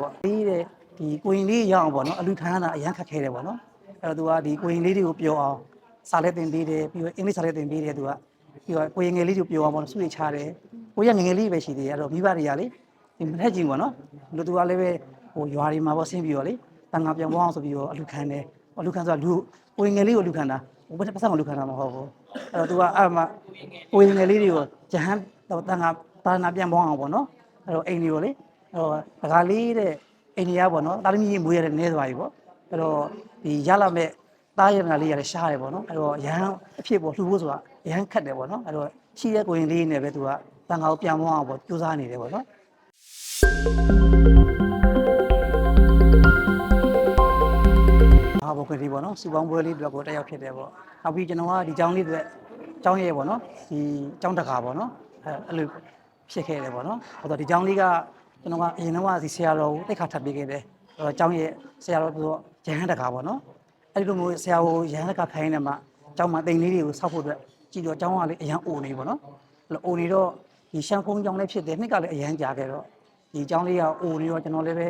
ပေါ့ပြီးတဲ့ဒီကိုရင်လေးရအောင်ပေါ့နော်အလူခံရတာအရန်ခက်ခဲတယ်ပေါ့နော်အဲ့တော့သူကဒီကိုရင်လေးတွေကိုပျော်အောင်စာလက်တင်ပေးတယ်ပြီးတော့အင်္ဂလိပ်စာလက်တင်ပေးတယ်သူကပြီးတော့ကိုရင်ငယ်လေးတွေကိုပျော်အောင်ပေါ့နော်စုရချတယ်ကိုရငယ်ငယ်လေးပဲရှိသေးတယ်အဲ့တော့မိဘတွေကလေဒီမထက်ချင်းပေါ့နော်လူသူကလည်းပဲဟိုရွာတွေမှာပေါ့ဆင်းပြီးတော့လေတန်ငါပြန်ပေါအောင်ဆိုပြီးတော့အလူခံတယ်အလူခံဆိုတာလူကိုရင်ငယ်လေးကိုလူခံတာဟိုဘက်ပတ်စံကိုလူခံတာမဟုတ်ဘူးအဲ့တော့သူကအဲ့မှာကိုရင်ငယ်လေးတွေကိုဂျဟန်တန်ငါတာနာပြန်ပေါအောင်ပေါ့နော်အဲ့တော့အိမ်တွေကိုလေ ဟိုဒကာလေးတဲ့အိန္ဒိယပေါ့နော်တာသမီးကြီးမွေးရတဲ့နဲသွားပြီပေါ့အဲ့တော့ဒီရလာမဲ့တားရငါလေးရတယ်ရှားတယ်ပေါ့နော်အဲ့တော့ရဟန်းအဖြစ်ပေါ့လှူဖို့ဆိုတာရဟန်းခတ်တယ်ပေါ့နော်အဲ့တော့ရှိတဲ့ကိုရင်လေးနဲ့ပဲသူကတန်ခါကိုပြန်မောအောင်ပေါ့ကြိုးစားနေတယ်ပေါ့နော်အာဘုတ်ကလေးပေါ့နော်စူပေါင်းပွဲလေးတော့ကိုတက်ရောက်ဖြစ်တယ်ပေါ့နောက်ပြီးကျွန်တော်ကဒီကျောင်းလေးတွေကျောင်းရဲ့ပေါ့နော်ဒီကျောင်းတကာပေါ့နော်အဲအဲ့လိုဖြစ်ခဲ့တယ်ပေါ့နော်ဟိုတော့ဒီကျောင်းလေးက ကျွန်တော်ကအရင်တော့ဒီဆရာတော်ကိုတိတ်ခါထပ်ပေးခဲ့တယ်အဲ့တော့ကျောင်းရဲ့ဆရာတော်ဆိုတော့ရဟန်းတကာပေါ့နော်အဲ့ဒီလိုမျိုးဆရာကိုရဟန်းတကာခိုင်းနေမှာကျောင်းမှာတိမ်လေးတွေကိုစောက်ဖို့အတွက်ကြည့်တော့ကျောင်းကလည်းအရန်အိုနေပေါ့နော်အဲ့လိုအိုနေတော့ဒီရှမ်းဖုံးကျောင်းလေးဖြစ်တယ်နှစ်ကလည်းအရန်ကြာခဲ့တော့ဒီကျောင်းလေးကအိုနေတော့ကျွန်တော်လည်းပဲ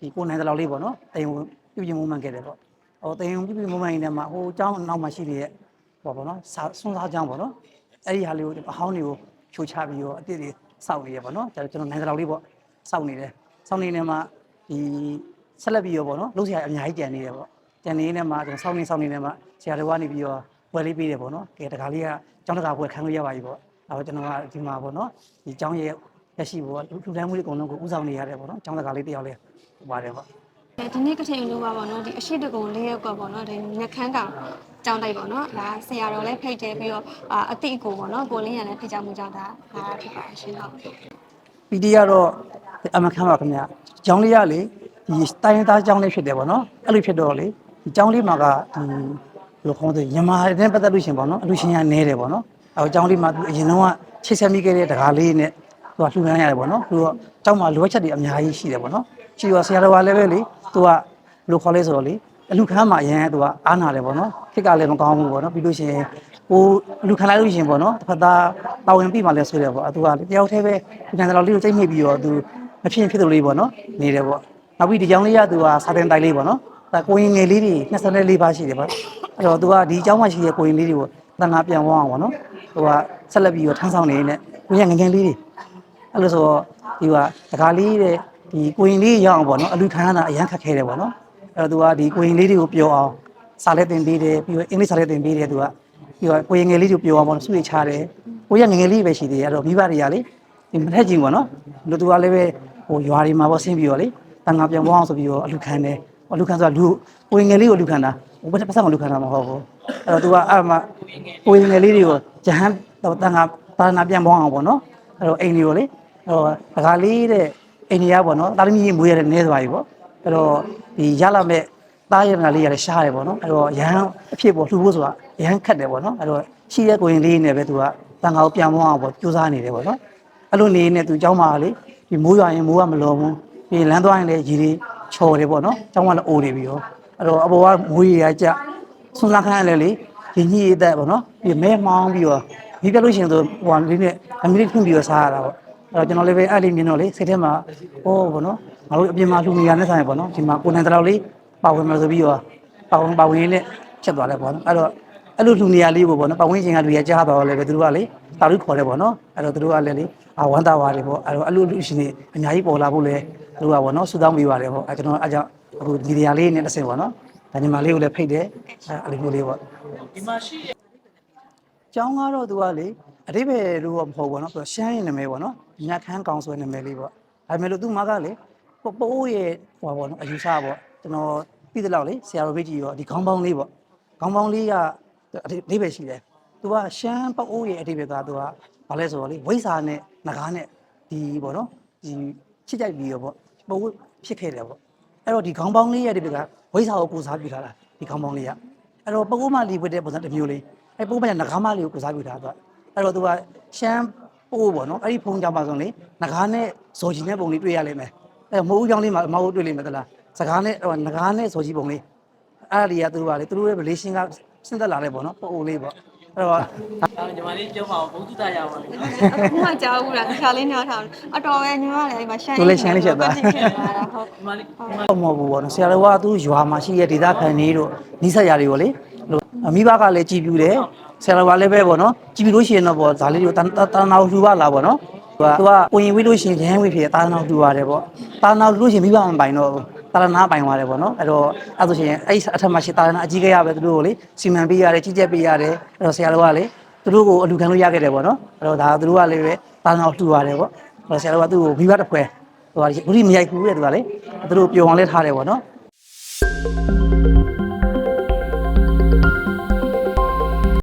ဒီကိုနိုင်တဲ့လောက်လေးပေါ့နော်တိမ်ကိုပြုပြင်မှုမှန်ခဲ့တယ်ပေါ့ဟိုတင်ယုံပြပြမမိုင်းထဲမှာဟိုအကြောင်းနောက်မှာရှိနေတဲ့ဟောပေါ့နော်စာစွန်းစားကြောင်းပေါ့နော်အဲ့ဒီဟာလေးကိုအဟောင်းတွေကိုချိုးချပြီးတော့အစ်စ်တွေစောက်နေရပေါ့နော်ကျွန်တော်နိုင်တဲ့လောက်လေးပေါ့ စောက်နေတယ်စောက်နေနေမှာဒီဆက်လက်ပြီးတော့ပေါ့နော်လုံးစရာအများကြီးကြံနေတယ်ပေါ့ကြံနေနေမှာကျွန်တော်စောက်နေစောက်နေနေမှာဆရာတော်ကနေပြီးတော့ဝယ်လေးပေးတယ်ပေါ့နော်ကဲတခါလေးကကျောင်းတကာဘွယ်ခံလို့ရပါပြီပေါ့အဲ့တော့ကျွန်တော်ကဒီမှာပေါ့နော်ဒီကျောင်းရဲ့ရရှိဖို့လူတိုင်းမှုတွေအကုန်လုံးကိုဥဆောင်နေရတယ်ပေါ့နော်ကျောင်းတကာလေးတယောက်လေးပါတယ်ပေါ့ဒီနေ့ကထိန်လို့ပါပေါ့နော်ဒီအရှိတကုံလေးရောက်ကပေါ့နော်ဒီညခန်းကောင်ကြောင်းတိုက်ပေါ့နော်ဒါဆရာတော်လည်းဖိတ်တယ်ပြီးတော့အာအတိအကိုပေါ့နော်ကိုလင်းရလည်းဖိတ်ကြမှုကြောင့်ဒါဒါဖြစ်ပါရှင်ဟုတ်ပီတီကတော့ အမခံပါခင်ဗျ။ကျောင်းလေးကလေဒီတိုင်းသားကျောင်းလေးဖြစ်တယ်ပေါ့နော်။အဲ့လိုဖြစ်တော့လေဒီကျောင်းလေးမှာကဒီဘယ်လိုခေါ်လဲညီမနဲ့ပတ်သက်လို့ရှင်ပေါ့နော်။အလူရှင်ရနဲတယ်ပေါ့နော်။အဲကျောင်းလေးမှာသူအရင်တော့ချိတ်ဆက်မိခဲ့တဲ့တကားလေးနဲ့သူကလှူဒန်းရတယ်ပေါ့နော်။သူကကျောင်းမှာလိုအပ်ချက်တွေအများကြီးရှိတယ်ပေါ့နော်။ရှိတော့ဆရာတော်ကလည်းပဲလေသူကဘယ်လိုခေါ်လဲဆိုတော့လေအလူခန်းမှာအရင်ကသူကအားနာတယ်ပေါ့နော်။ခက်ကလည်းမကောင်းဘူးပေါ့နော်။ပြီးလို့ရှိရင်ဟိုအလူခံလိုက်လို့ရှိရင်ပေါ့နော်တစ်ဖက်သားတာဝန်ပြီးမှလည်းဆိုတယ်ပေါ့အတူကတယောက်တည်းပဲဒီကံတော်လေးကိုစိတ်မိပြီးတော့သူ မဖြစ်ရင်ဖြစ်တယ်လို့ပေါ့နော်နေတယ်ပေါ့နောက်ပြီးဒီကြောင်လေးကသူကစာတင်တိုင်လေးပေါ့နော်ဒါကိုရင်ငယ်လေးတွေ24ပါးရှိတယ်ပေါ့အဲ့တော့သူကဒီကျောင်းမှာရှိတဲ့ကိုရင်လေးတွေကိုတန်ခါပြန်ဝအောင်ပေါ့နော်ဟိုကဆက်လက်ပြီးတော့ထမ်းဆောင်နေနေကိုရင်ငယ်ငယ်လေးတွေအဲ့လိုဆိုတော့ဒီကတကားလေးတဲ့ဒီကိုရင်လေးရအောင်ပေါ့နော်အလူခံရတာအရန်ခက်ခဲတယ်ပေါ့နော်အဲ့တော့သူကဒီကိုရင်လေးတွေကိုပျော်အောင်စာလက်တင်ပေးတယ်ပြီးတော့အင်္ဂလိပ်စာလက်တင်ပေးတယ်သူကပြီးတော့ကိုရင်ငယ်လေးကိုပြောအောင်ပေါ့နော်စုရချတယ်ကိုရငယ်ငယ်လေးပဲရှိသေးတယ်အဲ့တော့မိဘတွေကလေ ဒီမထက်ချင်းပေါ့နော်လူသူကလည်းပဲဟိုရွာတွေမှာပေါ့ဆင်းပြီးတော့လေတန်ငါပြန်ပေါအောင်ဆိုပြီးတော့အလူခံတယ်အလူခံဆိုတာလူကိုရင်ငယ်လေးကိုလူခံတာဟိုဘက်ပတ်စံကိုလူခံတာမဟုတ်ဘူးအဲ့တော့သူကအဲ့မှာကိုရင်ငယ်လေးတွေကိုဂျဟန်တန်ငါပါနာပြန်ပေါအောင်ပေါ့နော်အဲ့တော့အိမ်တွေကိုလေဟိုဒကာလေးတဲ့အိန္ဒိယပေါ့နော်တာသမီးကြီးမွေးရတဲ့နဲသွားပြီပေါ့အဲ့တော့ဒီရလာမဲ့တားရငါလေးရတယ်ရှားတယ်ပေါ့နော်အဲ့တော့ရဟန်းအဖြစ်ပေါ့လှူဖို့ဆိုတာရဟန်းခတ်တယ်ပေါ့နော်အဲ့တော့ရှိတဲ့ကိုရင်လေးနဲ့ပဲသူကတန်ခါကိုပြန်မောအောင်ပေါ့ကြိုးစားနေတယ်ပေါ့နော် အဲ့လိုနေနေသူเจ้าမလေဒီမိုးရွာရင်မိုးကမလောဘူးပြီးလမ်းသွားရင်လည်းရေတွေချော်တယ်ပေါ့နော်เจ้าမလည်းအိုနေပြီရောအဲ့တော့အပေါ်ကမိုးရေရကြဆွမ်းစားခိုင်းရလဲလေဒီညည်းအသက်ပေါ့နော်ပြီးမဲမောင်းပြီးတော့ဒီပြလို့ရှိရင်ဆိုဟိုလေးနဲ့အမီလေးထွန်းပြီးတော့စားရတာပေါ့အဲ့တော့ကျွန်တော်လည်းပဲအဲ့လေးမြင်တော့လေစိတ်ထဲမှာဟောပေါ့နော်ငါတို့အပြင်မှာလှူနေရတဲ့ဆိုင်ပေါ့နော်ဒီမှာကိုနိုင်တလောက်လေး ပါဝင်မယ်ဆိုပြီးတော့ပါဝင်ပါဝင်နဲ့ချက်သွားတယ်ပေါ့နော်အဲ့တော့ အဲ့လိုလူနေရာလေးပေါ့ဗောနော်ပတ်ဝန်းကျင်ကလူရကြားပါတော့လည်းပဲသူတို့ကလေတာလူခေါ်တယ်ဗောနော်အဲ့တော့သူတို့ကလည်းလေအဝမ်းသာပါတယ်ဗောအဲ့တော့အဲ့လိုလူရှင်တွေအများကြီးပေါ်လာဖို့လည်းသူတို့ကဗောနော်ဆူတောင်းပေးပါတယ်ဗောအဲ့ကျွန်တော်အဲ့ကြောင့်အခုဒီနေရာလေးနဲ့တစ်ဆင့်ဗောနော်ဒါညီမလေးကိုလည်းဖိတ်တယ်အဲ့လိုမျိုးလေးဗောဒီမှာရှိရဲ့ကျောင်းကတော့သူကလေအတိဘယ်လို့မဟုတ်ဗောနော်ဆိုတော့ရှမ်းရင်နာမည်ဗောနော်ညခန်းကောင်ဆွဲနာမည်လေးဗောဒါပေမဲ့လို့သူ့မကလေပိုးရဲ့ဟောဗောနော်အယူဆဗောကျွန်တော်ပြီးတဲ့လောက်လေဆရာတော်ဘေးကြီးရောဒီခေါင်းပေါင်းလေးဗောခေါင်းပေါင်းလေးက အတိပ္ပယ်ရှိတယ်သူကရှမ်းပိုးရဲ့အတိပ္ပယ်ကသူကဘာလဲဆိုတော့လေဝိဇ္ဇာနဲ့ငကားနဲ့ဒီပေါ့နော်ဒီချစ်ကြိုက်ပြီးရောပေါ့ပိုးဖြစ်ခဲ့တယ်ပေါ့အဲ့တော့ဒီခေါင်းပေါင်းလေးရဲ့အတိပ္ပယ်ကဝိဇ္ဇာကိုပူစားပြထားတာဒီခေါင်းပေါင်းလေးကအဲ့တော့ပိုးမလီဝတ်တဲ့ပုံစံတစ်မျိုးလေးအဲ့ပိုးမကငကားမလေးကိုကုစားပြထားတော့အဲ့တော့သူကရှမ်းပိုးပေါ့နော်အဲ့ဒီဖုံးကြပါဆုံးလေငကားနဲ့ဇော်ကြီးနဲ့ပုံလေးတွေ့ရလိမ့်မယ်အဲ့မိုးဦးကြောင်းလေးမှာမဟုတ်တွေ့လိမ့်မယ်သလားစကားနဲ့ဟိုငကားနဲ့ဇော်ကြီးပုံလေးအဲ့ဒါတွေကသူတို့ကလေသူတို့ရဲ့ relation က စဉ်သက်လာတယ်ပေါ့နော်ပိုးအိုလေးပေါ့အဲ့တော့အော်ညီမလေးပြောပါဦးဘုသူတရပါလိမ့်နော်အခုမှကြားဘူးလားတခြားလေးနားထောင်အတော်ပဲညီမလည်းအဲ့မှာရှမ်းသူလည်းရှမ်းလေးချက်သွားပတ်ကြည့်ဖြစ်သွားတာဟုတ်ညီမလေးညီမတော့မဟုတ်ဘူးပေါ့နော်ဆရာတော်ကသူရွာမှာရှိတဲ့ဒေသခံတွေတို့နိစ္စရာတွေပေါ့လေလို့မိဘကလည်းကြည်ပြူတယ်ဆရာတော်ကလည်းပဲပေါ့နော်ကြည်ပြူလို့ရှိရင်တော့ပေါ့ဒါလေးတို့တာတာနာလှူပါလားပေါ့နော်သူကသူကကိုရင်ဝေးလို့ရှိရင်ရဟန်းဝေးဖြစ်တယ်တာနာလှူရတယ်ပေါ့တာနာလှူလို့ရှိရင်မိဘမပိုင်တော့ဘူး တာနာပိုင်သွားတယ်ပေါ့နော်အဲ့တော့အဲ့ဆိုရှင်အဲ့အထက်မှာရှိတာနာအကြီးကြီးရပဲသူတို့ကိုလေစီမံပေးရတယ်ကြီးကြပ်ပေးရတယ်အဲ့တော့ဆရာတော်ကလေသူတို့ကိုအလူခံလို့ရခဲ့တယ်ပေါ့နော်အဲ့တော့ဒါသူတို့ကလည်းပဲတာနာလှူရတယ်ပေါ့အဲ့တော့ဆရာတော်ကသူ့ကိုမိဘတစ်ဖွဲဟိုကဘုရိမရိုက်ဘူးတဲ့သူကလေသူတို့ပျော်အောင်လဲထားတယ်ပေါ့နော်